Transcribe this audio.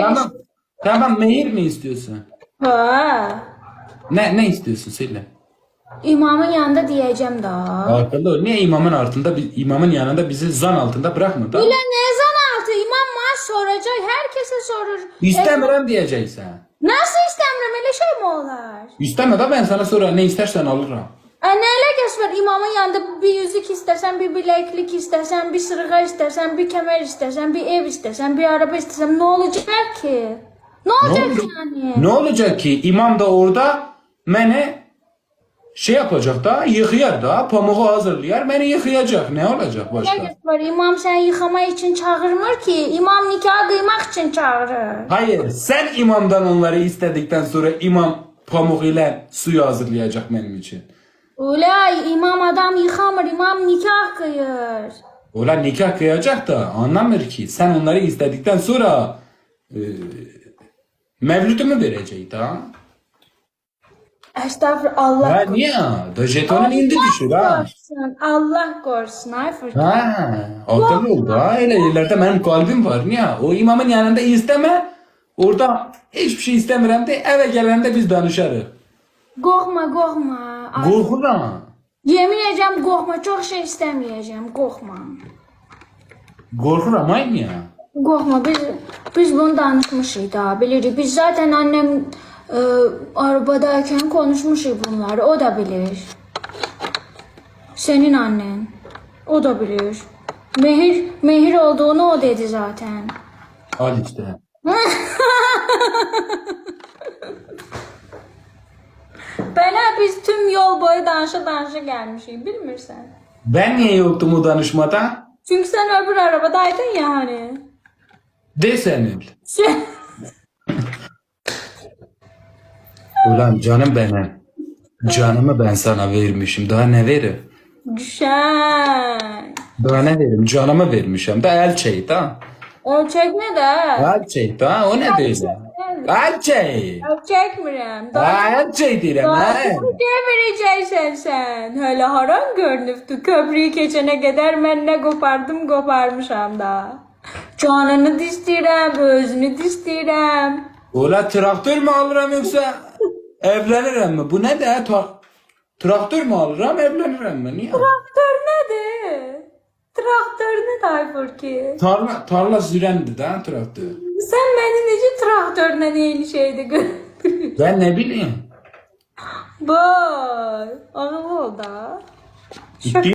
Tamam. Tamam mehir mi istiyorsun? Ha. Ne ne istiyorsun söyle. İmamın yanında diyeceğim daha. Akıllı ol. Niye imamın altında imamın yanında bizi zan altında bırakma da? Ulan ne zan altı? İmam maaş soracak. Herkese sorur. İstemiyorum diyeceksin. Nasıl istemiyorum? Öyle şey mi olur? İsteme de ben sana sonra ne istersen alırım. E ne alakası var? İmamın yanında bir yüzük istersen, bir bileklik istersen, bir sırga istersen, bir kemer istersen, bir ev istersen, bir araba istersen ne olacak ki? Ne olacak olacak? yani? Ne olacak ki imam da orada beni şey yapacak da yıkayar da pamuğu hazırlayar beni yıkayacak. Ne olacak Ne başka? alakası var? İmam seni yıkama için çağırmır ki. İmam nikah kıymak için çağırır. Hayır sen imamdan onları istedikten sonra imam pamuk ile suyu hazırlayacak benim için. Ulay imam adam yıkamır, imam nikah kıyır. Ola nikah kıyacak da anlamır ki. Sen onları istedikten sonra e, mevlütümü verecek ha. Estağfurullah Ha niye? Da jetonun indi düşür ha. korusun. Allah korusun. Ay fırtına. Ha, akıllı oldu ha. Öyle yerlerde benim kalbim var. Niye? O imamın yanında isteme. Orada hiçbir şey istemiyorum de eve gelende biz danışarız. Korkma korkma. Ay, Korkma. Yemin edeceğim korkma. Çok şey istemeyeceğim. Korkma. Korkuram aynı ya. Korkma biz biz bunu danışmışız daha bilirik. Biz zaten annem e, arabadayken konuşmuşuz bunları. O da bilir. Senin annen. O da bilir. Mehir, mehir olduğunu o dedi zaten. Al işte. biz tüm yol boyu danışa danışa gelmişiz bilmirsen. Ben niye yoktum o danışmada? Çünkü sen öbür arabadaydın ya hani. De senin. Şey- Ulan canım benim. Canımı ben sana vermişim. Daha ne verim? Güzel. Daha ne verim? Canımı vermişim. Da elçey da. O çekme de. Elçey da. O ne böyle? Elçey. O çekmiyorum. Daha diyorum daha ha. vereceksin sen. Hele haram görünüptü. Köprüyü geçene kadar ben ne kopardım koparmışam da. Canını distirem, özünü distirem. Ula traktör mü alırım yoksa evlenirim mi? Bu ne de? Traktör mü alırım evlenirim mi? Niye? Traktör nedir? Traktör ne Tayfur ki? Tarla, tarla sürendi de traktör. Sen beni nece traktörle neyini şeyde gördün? Ben ne bileyim. Vay, ağıl ol da. Ciddi